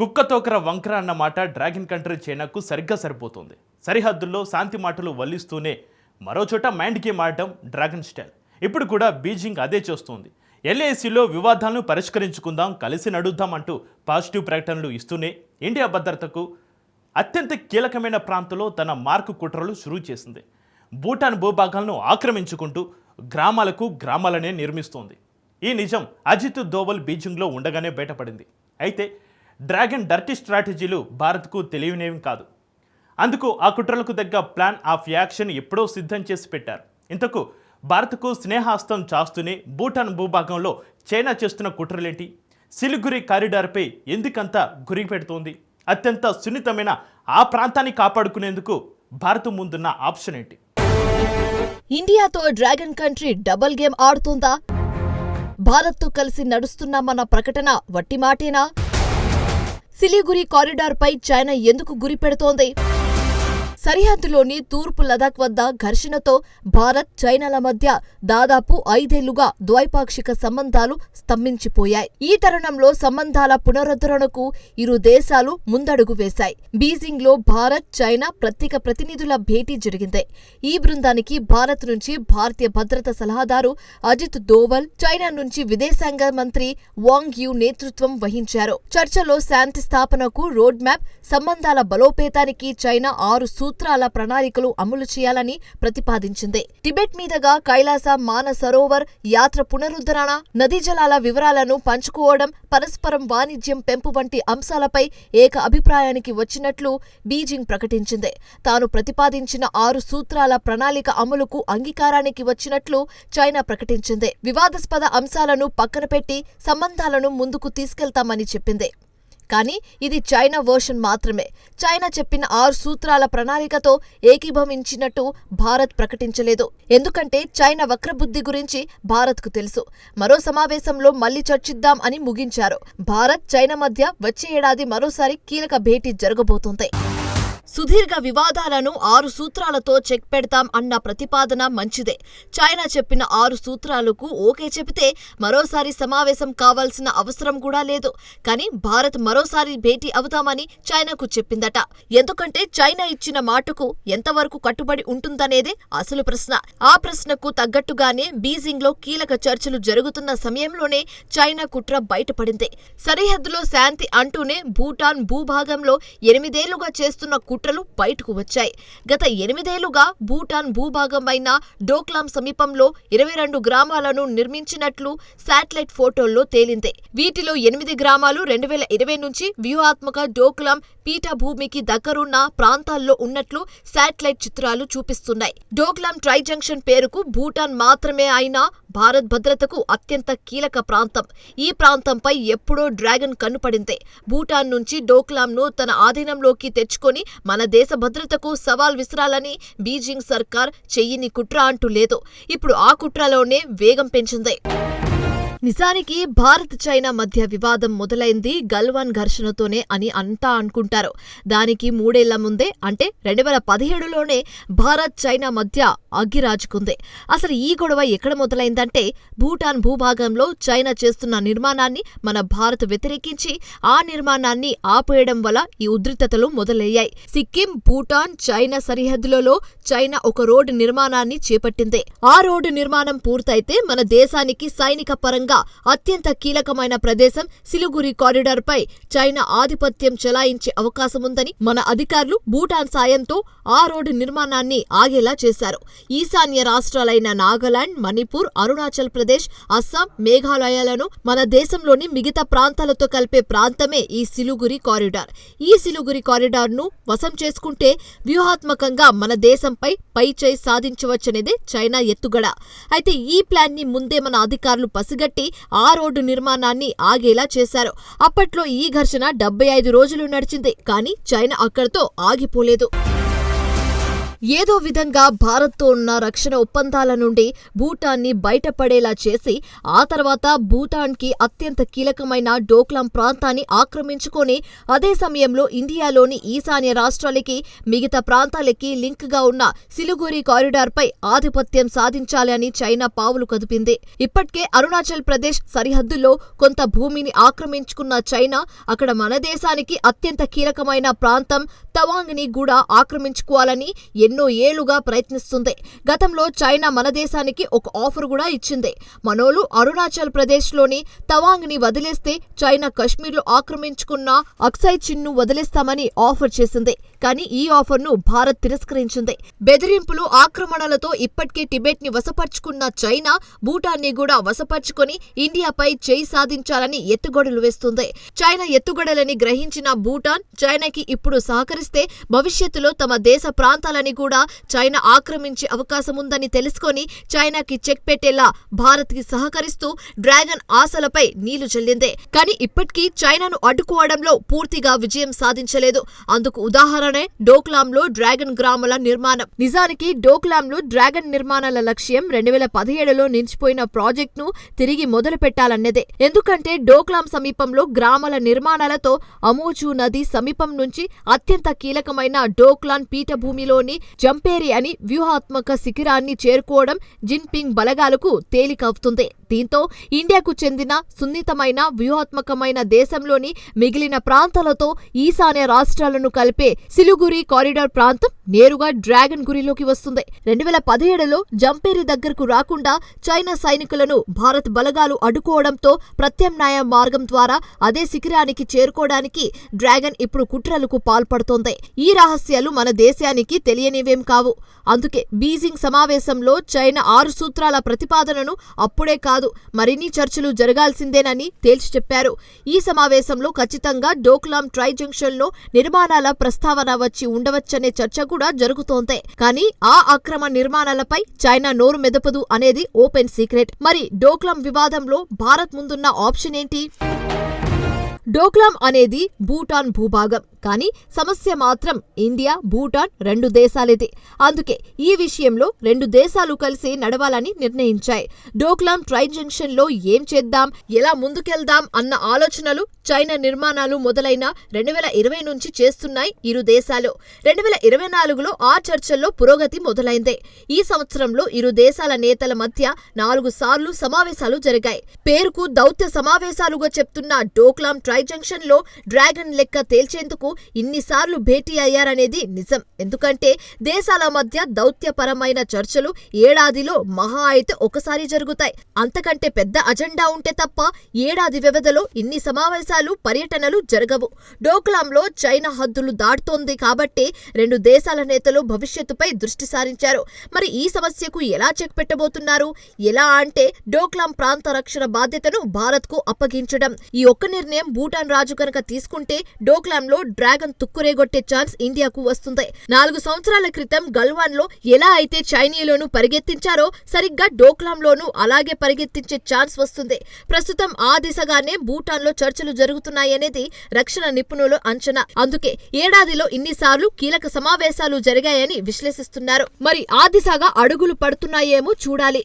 కుక్కతోకర వంకర అన్న మాట డ్రాగన్ కంట్రీ చైనాకు సరిగ్గా సరిపోతుంది. సరిహద్దుల్లో శాంతి మాటలు వల్లిస్తూనే మరోచోట మైండ్ గేమ్ ఆడటం డ్రాగన్ స్టైల్. ఇప్పుడు కూడా బీజింగ్ అదే చేస్తోంది. ఎల్ఏసీలో వివాదాలను పరిష్కరించుకుందాం కలిసి నడుద్దాం అంటూ పాజిటివ్ ప్రకటనలు ఇస్తూనే ఇండియా భద్రతకు అత్యంత కీలకమైన ప్రాంతంలో తన మార్కు కుట్రలు షురూ చేసింది. భూటాన్ భూభాగాలను ఆక్రమించుకుంటూ గ్రామాలకు గ్రామాలనే నిర్మిస్తోంది. ఈ నిజం అజిత్ దోవల్ బీజింగ్లో ఉండగానే బయటపడింది. అయితే డ్రాగన్ డర్టీ స్ట్రాటజీలు భారత్కు తెలియనేవి కాదు. అందుకు ఆ కుట్రలకు తగ్గ ప్లాన్ ఆఫ్ యాక్షన్ ఎప్పుడో సిద్ధం చేసి పెట్టారు. ఇంతకు భారత్కు స్నేహాస్తం చాస్తూనే భూటాన్ భూభాగంలో చైనా చేస్తున్న కుట్రలేంటి? సిలిగురి కారిడార్పై ఎందుకంత గురి పెడుతోంది? అత్యంత సున్నితమైన ఆ ప్రాంతాన్ని కాపాడుకునేందుకు భారత్ ముందున్న ఆప్షన్ ఏంటి? ఇండియాతో డ్రాగన్ కంట్రీ డబుల్ గేమ్ ఆడుతుందా? భారత్తో కలిసి నడుస్తున్నామన్న ప్రకటన వట్టి మాటేనా సిలిగురి కారిడార్పై చైనా ఎందుకు గురి పెడుతోంది? సరిహద్దులోని తూర్పు లదాఖ్ వద్ద ఘర్షణతో భారత్ చైనాల మధ్య దాదాపు ఐదేళ్ళుగా ద్వైపాక్షిక సంబంధాలు స్తంభించిపోయాయి. ఈ తరుణంలో సంబంధాల పునరుద్ధరణకు ఇరు దేశాలు ముందడుగు వేశాయి. బీజింగ్లో భారత్ చైనా ప్రత్యేక ప్రతినిధుల భేటీ జరిగింది. ఈ బృందానికి భారత్ నుంచి భారతీయ భద్రత సలహాదారు అజిత్ దోవల్ చైనా నుంచి విదేశాంగ మంత్రి వాంగ్ యు నేతృత్వం వహించారు. చర్చలో శాంతి స్థాపనకు రోడ్ మ్యాప్ సంబంధాల బలోపేతానికి చైనా ఆరు సూ ప్రణాళికలు అమలు చేయాలని ప్రతిపాదించింది. టిబెట్ మీదుగా కైలాస మాన సరోవర్ యాత్ర పునరుద్ధరణ నదీ జలాల వివరాలను పంచుకోవడం పరస్పరం వాణిజ్యం పెంపు వంటి అంశాలపై ఏక అభిప్రాయానికి వచ్చినట్లు బీజింగ్ ప్రకటించింది. తాను ప్రతిపాదించిన ఆరు సూత్రాల ప్రణాళిక అమలుకు అంగీకారానికి వచ్చినట్లు చైనా ప్రకటించింది. వివాదాస్పద అంశాలను పక్కన పెట్టి సంబంధాలను ముందుకు తీసుకెళ్తామని చెప్పింది. కానీ ఇది చైనా వర్షన్ మాత్రమే. చైనా చెప్పిన ఆరు సూత్రాల ప్రణాళికతో ఏకీభవించినట్టు భారత్ ప్రకటించలేదు. ఎందుకంటే చైనా వక్రబుద్ధి గురించి భారత్కు తెలుసు. మరో సమావేశంలో మళ్ళీ చర్చిద్దాం అని ముగించారు. భారత్ చైనా మధ్య వచ్చే ఏడాది మరోసారి కీలక భేటీ జరగబోతోంది. సుదీర్ఘ వివాదాలను ఆరు సూత్రాలతో చెక్ పెడతాం అన్న ప్రతిపాదన మంచిదే. చైనా చెప్పిన ఆరు సూత్రాలకు ఓకే చెబితే మరోసారి సమావేశం కావాల్సిన అవసరం కూడా లేదు. కానీ భారత్ మరోసారి భేటీ అవుతామని చైనాకు చెప్పిందట. ఎందుకంటే చైనా ఇచ్చిన మాటకు ఎంతవరకు కట్టుబడి ఉంటుందనేదే అసలు ప్రశ్న. ఆ ప్రశ్నకు తగ్గట్టుగానే బీజింగ్లో కీలక చర్చలు జరుగుతున్న సమయంలోనే చైనా కుట్ర బయటపడింది. సరిహద్దులో శాంతి అంటూనే భూటాన్ భూభాగంలో ఎనిమిదేళ్ళుగా చేస్తున్న కుట్రలు బయటకు వచ్చాయి. గత ఎనిమిదేళ్ళుగా భూటాన్ భూభాగమైన డోక్లాం సమీపంలో ఇరవై రెండు గ్రామాలను నిర్మించినట్లు శాటిలైట్ ఫోటోల్లో తేలింది. వీటిలో ఎనిమిది గ్రామాలు రెండు వేల ఇరవై నుంచి వ్యూహాత్మక డోక్లాం పీఠభూమికి దగ్గరున్న ప్రాంతాల్లో ఉన్నట్లు శాటిలైట్ చిత్రాలు చూపిస్తున్నాయి. డోక్లాం ట్రై జంక్షన్ పేరుకు భూటాన్ మాత్రమే అయినా భారత్ భద్రతకు అత్యంత కీలక ప్రాంతం. ఈ ప్రాంతంపై ఎప్పుడో డ్రాగన్ కన్నుపడిందే. భూటాన్ నుంచి డోక్లాంను తన ఆధీనంలోకి తెచ్చుకొని మన దేశ భద్రతకు సవాల్ విసరాలని బీజింగ్ సర్కార్ చెయ్యిని కుట్ర అంటూ లేదు. ఇప్పుడు ఆ కుట్రలోనే వేగం పెంచింది. నిజానికి భారత్ చైనా మధ్య వివాదం మొదలైంది గల్వాన్ ఘర్షణతోనే అని అంతా అనుకుంటారు. దానికి మూడేళ్ళ ముందే అంటే రెండు వేల పదిహేడులోనే భారత్ చైనా మధ్య అగ్గిరాజుకుంది. అసలు ఈ గొడవ ఎక్కడ మొదలైందంటే భూటాన్ భూభాగంలో చైనా చేస్తున్న నిర్మాణాన్ని మన భారత్ వ్యతిరేకించి ఆ నిర్మాణాన్ని ఆపేయడం వల్ల ఈ ఉద్రిక్తతలు మొదలయ్యాయి. సిక్కిం భూటాన్ చైనా సరిహద్దులలో చైనా ఒక రోడ్డు నిర్మాణాన్ని చేపట్టింది. ఆ రోడ్డు నిర్మాణం పూర్తయితే మన దేశానికి సైనిక పరంగా అత్యంత కీలకమైన ప్రదేశం సిలిగురి కారిడార్ పై చైనా ఆధిపత్యం చెలాయించే అవకాశముందని మన అధికారులు భూటాన్ సాయంతో ఆ రోడ్డు నిర్మాణాన్ని ఆగేలా చేశారు. ఈశాన్య రాష్ట్రాలైన నాగాలాండ్ మణిపూర్ అరుణాచల్ ప్రదేశ్ అస్సాం మేఘాలయాలను మన దేశంలోని మిగతా ప్రాంతాలతో కలిపే ప్రాంతమే ఈ సిలుగురి కారిడార్. ఈ సిలుగురి కారిడార్ను వశం చేసుకుంటే వ్యూహాత్మకంగా మన దేశంపై పైచేయి సాధించవచ్చనేదే చైనా ఎత్తుగడ. అయితే ఈ ప్లాన్ని ముందే మన అధికారులు పసిగట్టి ఆ రోడ్డు నిర్మాణాన్ని ఆగేలా చేశారు. అప్పట్లో ఈ ఘర్షణ డెబ్బై ఐదు రోజులు నడిచింది కానీ చైనా అక్కడితో ఆగిపోలేదు. ఏదో విధంగా భారత్తో ఉన్న రక్షణ ఒప్పందాల నుండి భూటాన్ని బయటపడేలా చేసి ఆ తర్వాత భూటాన్కి అత్యంత కీలకమైన డోక్లాం ప్రాంతాన్ని ఆక్రమించుకొని అదే సమయంలో ఇండియాలోని ఈశాన్య రాష్ట్రాలకి మిగతా ప్రాంతాలకి లింక్గా ఉన్న సిలిగురి కారిడార్పై ఆధిపత్యం సాధించాలి అని చైనా పావులు కదిపింది. ఇప్పటికే అరుణాచల్ ప్రదేశ్ సరిహద్దుల్లో కొంత భూమిని ఆక్రమించుకున్న చైనా అక్కడ మన దేశానికి అత్యంత కీలకమైన ప్రాంతం తవాంగ్ని కూడా ఆక్రమించుకోవాలని ఎన్నో ఏళ్ళుగా ప్రయత్నిస్తుంది. గతంలో చైనా మన దేశానికి ఒక ఆఫర్ కూడా ఇచ్చింది. మనోలు అరుణాచల్ ప్రదేశ్లోని తవాంగ్ని వదిలేస్తే చైనా కశ్మీర్లో ఆక్రమించుకున్న అక్సై చిన్ను వదిలేస్తామని ఆఫర్ చేసింది. కానీ ఈ ఆఫర్ను భారత్ తిరస్కరించింది. బెదిరింపులు ఆక్రమణలతో ఇప్పటికే టిబెట్ని వశపర్చుకున్న చైనా భూటాన్ని కూడా వశపర్చుకుని ఇండియాపై చేయి సాధించాలని ఎత్తుగడలు వేస్తుంది. చైనా ఎత్తుగడలని గ్రహించిన భూటాన్ చైనాకి ఇప్పుడు సహకరిస్తే భవిష్యత్తులో తమ దేశ ప్రాంతాలని కూడా చైనా ఆక్రమించే అవకాశం ఉందని తెలుసుకొని చైనాకి చెక్ పెట్టేలా భారత్కి సహకరిస్తూ డ్రాగన్ ఆశలపై నీళ్ళు చల్లిందే. కానీ ఇప్పటికీ చైనాను అడ్డుకోవడంలో పూర్తిగా విజయం సాధించలేదు. అందుకు ఉదాహరణే డోక్లాంలో డ్రాగన్ గ్రామాల నిర్మాణం. నిజానికి డోక్లాంలో డ్రాగన్ నిర్మాణాల లక్ష్యం రెండు వేల పదిహేడులో నిలిచిపోయిన ప్రాజెక్టును తిరిగి మొదలు పెట్టాలన్నదే ఎందుకంటే డోక్లాం సమీపంలో గ్రామాల నిర్మాణాలతో అమోజు నది సమీపం నుంచి అత్యంత కీలకమైన డోక్లాన్ పీఠభూమిలోని జంపేరి అని వ్యూహాత్మక శిఖిరాన్ని చేరుకోవడం జిన్పింగ్ బలగాలకు తేలికవుతుంది. దీంతో ఇండియాకు చెందిన సున్నితమైన వ్యూహాత్మకమైన దేశంలోని మిగిలిన ప్రాంతాలతో ఈశాన్య రాష్ట్రాలను కలిపే సిలుగురి కారిడార్ ప్రాంతం నేరుగా డ్రాగన్ గురిలోకి వస్తుంది. రెండు వేల పదిహేడులో జంపేరి దగ్గరకు రాకుండా చైనా సైనికులను భారత్ బలగాలు అడ్డుకోవడంతో ప్రత్యామ్నాయ మార్గం ద్వారా అదే శిఖిరానికి చేరుకోవడానికి డ్రాగన్ ఇప్పుడు కుట్రలకు పాల్పడుతోంది. ఈ రహస్యాలు మన దేశానికి తెలియని తెలియనివేం కావు. అందుకే బీజింగ్ సమావేశంలో చైనా ఆరు సూత్రాల ప్రతిపాదనను అప్పుడే కాదు మరిన్ని చర్చలు జరగాల్సిందేనని తేల్చి చెప్పారు. ఈ సమావేశంలో ఖచ్చితంగా డోక్లాం ట్రై జంక్షన్లో నిర్మాణాల ప్రస్తావన వచ్చి ఉండవచ్చనే చర్చ కూడా జరుగుతోంది. కానీ ఆ అక్రమ నిర్మాణాలపై చైనా నోరు మెదపదు అనేది ఓపెన్ సీక్రెట్. మరి డోక్లాం వివాదంలో భారత్ ముందున్న ఆప్షన్ ఏంటి? డోక్లాం అనేది భూటాన్ భూభాగం. కానీ సమస్య మాత్రం ఇండియా భూటాన్ రెండు దేశాలేది. అందుకే ఈ విషయంలో రెండు దేశాలు కలిసి నడవాలని నిర్ణయించాయి. డోక్లాం ట్రైన్ జంక్షన్లో ఏం చేద్దాం ఎలా ముందుకెళ్దాం అన్న ఆలోచనలు చైనా నిర్మాణాలు మొదలైన రెండు వేల ఇరవై నుంచి చేస్తున్నాయి ఇరు దేశాలు. రెండు వేల ఇరవై నాలుగులో ఆ చర్చల్లో పురోగతి మొదలైంది. ఈ సంవత్సరంలో ఇరు దేశాల నేతల మధ్య నాలుగు సార్లు సమావేశాలు జరిగాయి. పేరుకు దౌత్య సమావేశాలుగా చెప్తున్న డోక్లాం ట్రై జంక్షన్లో డ్రాగన్ లెక్క తేల్చేందుకు ఇన్నిసార్లు భేటీ అయ్యారనేది నిజం. ఎందుకంటే దేశాల మధ్య దౌత్యపరమైన చర్చలు ఏడాదిలో మహా అయితే ఒకసారి జరుగుతాయి. అంతకంటే పెద్ద అజెండా ఉంటే తప్ప ఏడాది వ్యవధిలో ఇన్ని సమావేశాలు పర్యటనలు జరగవు. డోక్లాంలో చైనా హద్దులు దాటుతోంది కాబట్టే రెండు దేశాల నేతలు భవిష్యత్తుపై దృష్టి సారించారు. మరి ఈ సమస్యకు ఎలా చెక్ పెట్టబోతున్నారు? ఎలా అంటే డోక్లాం ప్రాంత రక్షణ బాధ్యతను భారత్కు అప్పగించడం. ఈ ఒక్క నిర్ణయం భూటాన్ రాజు కనుక తీసుకుంటే డోక్లాంలో డ్రాగన్ తుక్కురేగొట్టే ఛాన్స్ ఇండియాకు వస్తుంది. నాలుగు సంవత్సరాల క్రితం గల్వాన్లో ఎలా అయితే చైనీయులను పరిగెత్తించారో సరిగ్గా డోక్లాంలోనూ అలాగే పరిగెత్తించే ఛాన్స్ వస్తుంది. ప్రస్తుతం ఆ దిశగానే భూటాన్లో చర్చలు జరుగుతున్నాయనేది రక్షణ నిపుణుల అంచనా. అందుకే ఏడాదిలో ఇన్నిసార్లు కీలక సమావేశాలు జరిగాయని విశ్లేషిస్తున్నారు. మరి ఆ దిశగా అడుగులు పడుతున్నాయేమో చూడాలి.